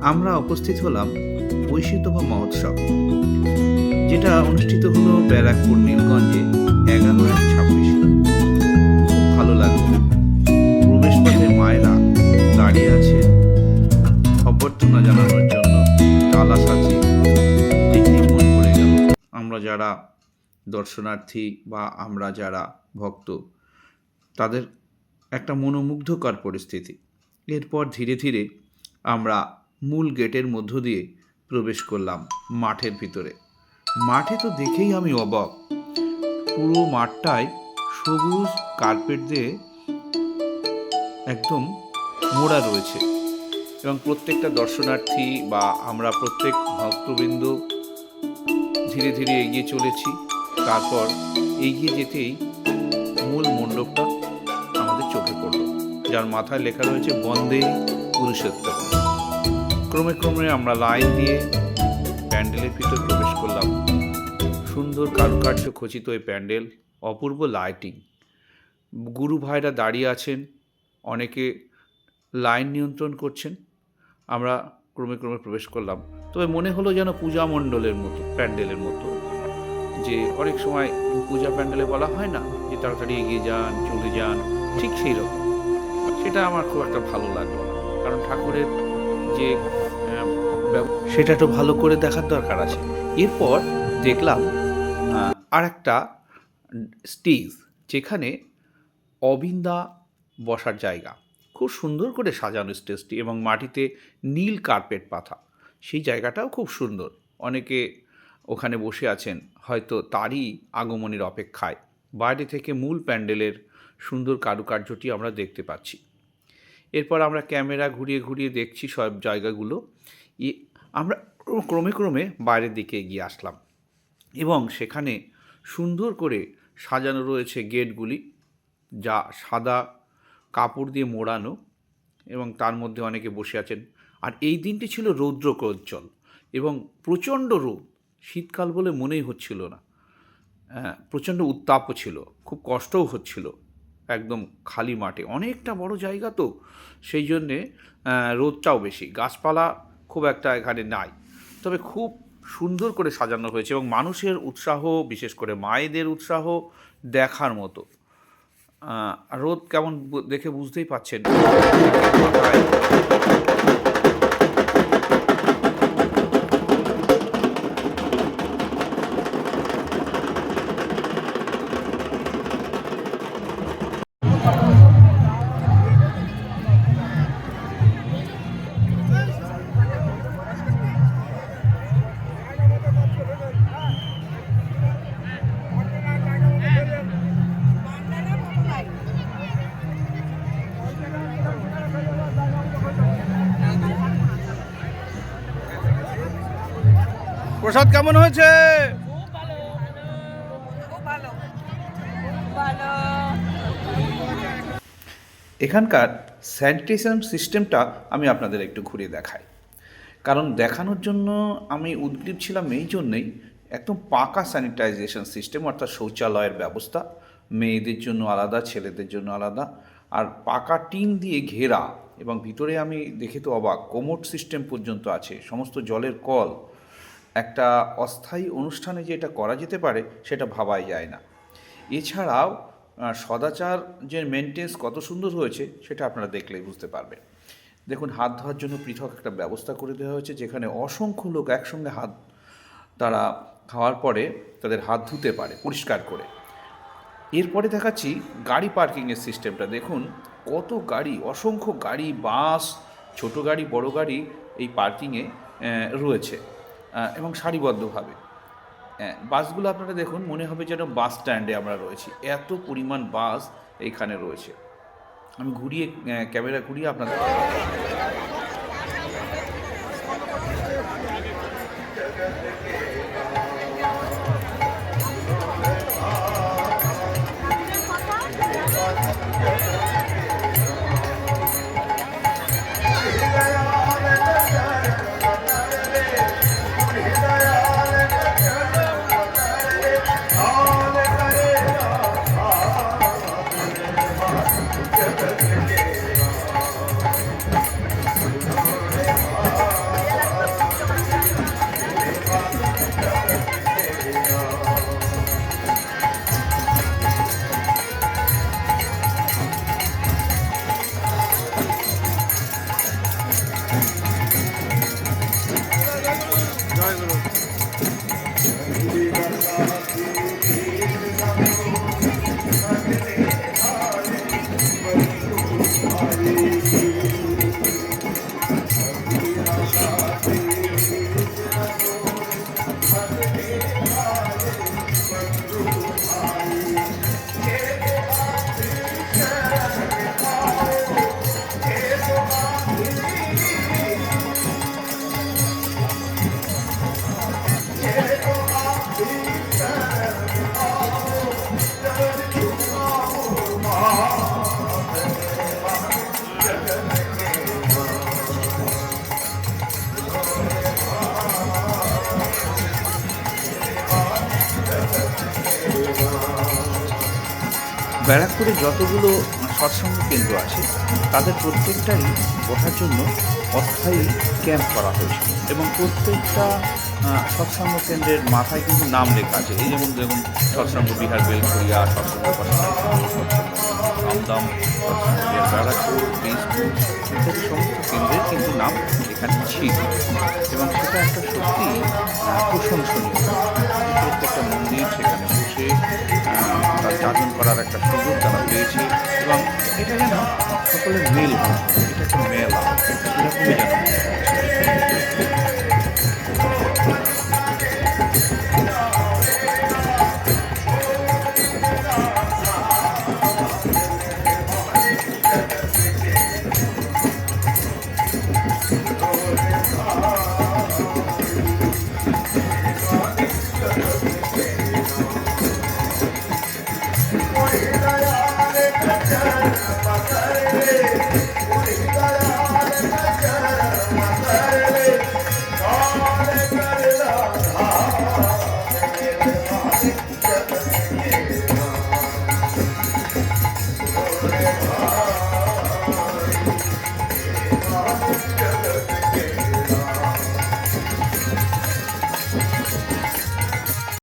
আমরা উপস্থিত হলাম ঐশীতমা মহোৎসব, যেটা অনুষ্ঠিত হলো ব্যারাকপুর, নীলগঞ্জে এগারো এক ছাব্বিশ। খুব ভালো লাগল। প্রবেশপথে মায়েরা দাঁড়িয়ে আছে অভ্যর্থনা জানানোর জন্য। তালা সাজি দেখলেই মন গেল। আমরা যারা দর্শনার্থী বা আমরা যারা ভক্ত, তাদের একটা মনোমুগ্ধকর পরিস্থিতি। এরপর ধীরে ধীরে আমরা মূল গেটের মধ্য দিয়ে প্রবেশ করলাম মাঠের ভিতরে। মাঠে তো দেখেই আমি অবাক। পুরো মাঠটায় সবুজ কার্পেট দিয়ে একদম মোড়া রয়েছে এবং প্রত্যেকটা দর্শনার্থী বা আমরা প্রত্যেক ভক্তবৃন্দ ধীরে ধীরে এগিয়ে চলেছি। তারপর এগিয়ে যেতেই মূল মণ্ডপটা আমাদের চোখে পড়ল, যার মাথায় লেখা রয়েছে, বন্দে পুরুষোত্তম। ক্রমে ক্রমে আমরা লাইন দিয়ে প্যান্ডেলের ভিতর প্রবেশ করলাম। সুন্দর কারুকার্য খচিত এই প্যান্ডেল, অপূর্ব লাইটিং। গুরু ভাইরা দাঁড়িয়ে আছেন, অনেকে লাইন নিয়ন্ত্রণ করছেন। আমরা ক্রমে ক্রমে প্রবেশ করলাম। তবে মনে হলো যেন পূজা মণ্ডলের মতো, প্যান্ডেলের মতো। যে অনেক সময় পূজা প্যান্ডেলে বলা হয় না যে তাড়াতাড়ি এগিয়ে যান, চলে যান, ঠিক সেই রকম। সেটা আমার খুব একটা ভালো লাগল কারণ ঠাকুরের যে সেটা তো ভালো করে দেখার দরকার আছে। এরপর দেখলাম আর একটা স্টেজ যেখানে অবিন্দা বসার জায়গা। খুব সুন্দর করে সাজানো স্টেজটি এবং মাটিতে নীল কার্পেট পাতা। সেই জায়গাটাও খুব সুন্দর। অনেকে ওখানে বসে আছেন, হয়তো তারই আগমনের অপেক্ষায়। বাইরে থেকে মূল প্যান্ডেলের সুন্দর কারুকার্যটি আমরা দেখতে পাচ্ছি। এরপর আমরা ক্যামেরা ঘুরিয়ে ঘুরিয়ে দেখছি সব জায়গাগুলো। আমরা ক্রমে ক্রমে বাইরের দিকে এগিয়ে আসলাম এবং সেখানে সুন্দর করে সাজানো রয়েছে গেটগুলি যা সাদা কাপড় দিয়ে মোড়ানো এবং তার মধ্যে অনেকে বসে আছেন। আর এই দিনটি ছিল রৌদ্রকোজ্জ্বল এবং প্রচণ্ড রোদ। শীতকাল বলে মনেই হচ্ছিল না। প্রচণ্ড উত্তাপও ছিল, খুব কষ্টও হচ্ছিল। একদম খালি মাঠে। অনেকটা বড় জায়গা তো, সেই জন্যে রোদটাও বেশি। গাছপালা খুব একটা এখানে নাই। তবে খুব সুন্দর করে সাজানো হয়েছে এবং মানুষের উৎসাহ, বিশেষ করে মায়েদের উৎসাহ দেখার মতো। রোদ কেমন দেখে বুঝতেই পাচ্ছেন প্রসাদ কেমন হয়েছে? এখানকার স্যানিটেশন সিস্টেমটা আমি আপনাদের একটু ঘুরিয়ে দেখাই। কারণ দেখানোর জন্য আমি উদ্গ্রীব ছিলাম এই জন্যেই একদম পাকা স্যানিটাইজেশন সিস্টেম অর্থাৎ শৌচালয়ের ব্যবস্থা। মেয়েদের জন্য আলাদা, ছেলেদের জন্য আলাদা। আর পাকা টিন দিয়ে ঘেরা এবং ভিতরে আমি দেখে তো অবাক, কোমোট সিস্টেম পর্যন্ত আছে, সমস্ত জলের কল। একটা অস্থায়ী অনুষ্ঠানে যে এটা করা যেতে পারে, সেটা ভাবাই যায় না। এছাড়াও সদাচার যে মেনটেন্স কত সুন্দর হয়েছে, সেটা আপনারা দেখলেই বুঝতে পারবেন। দেখুন, হাত ধোয়ার জন্য পৃথক একটা ব্যবস্থা করে দেওয়া হয়েছে, যেখানে অসংখ্য লোক একসঙ্গে হাত, তারা খাওয়ার পরে তাদের হাত ধুতে পারে, পরিষ্কার করে। এরপরে দেখাচ্ছি গাড়ি পার্কিংয়ের সিস্টেমটা। দেখুন, কত গাড়ি, অসংখ্য গাড়ি, বাস, ছোট গাড়ি, বড় গাড়ি এই পার্কিংয়ে রয়েছে। এবং সারিবদ্ধভাবে। হ্যাঁ, বাসগুলো আপনারা দেখুন মনে হবে যেন বাস স্ট্যান্ডে আমরা রয়েছি। এত পরিমাণ বাস এইখানে রয়েছে। আমি ঘুরিয়ে ক্যামেরা ঘুরিয়ে আপনাদের ব্যারাকপুরে যতগুলো সৎসঙ্গ কেন্দ্র আছে, তাদের প্রত্যেকটারই ওঠার জন্য অস্থায়ী ক্যাম্প করা হয়েছে। এবং প্রত্যেকটা সৎসঙ্গ কেন্দ্রের মাথায় কিন্তু নাম লেখা আছে। এই যেমন দেখুন সৎসঙ্গ বিহার বেলখড়িয়া সৎসঙ্গ সৎসঙ্গ ব্যারাকপুর বীজপুর ইত্যাদি সমস্ত কেন্দ্রের কিন্তু নাম এখানে ছিল। এবং সেটা একটা সত্যি প্রশংসনীয়। প্রত্যেকটা মন্দির সেখানে বসে আহ, তার যাজন করার একটা সুযোগ তারা পেয়েছে। এবং এটা যেন সকলের মেল এটা একটা মেলা। এরকমই যেন।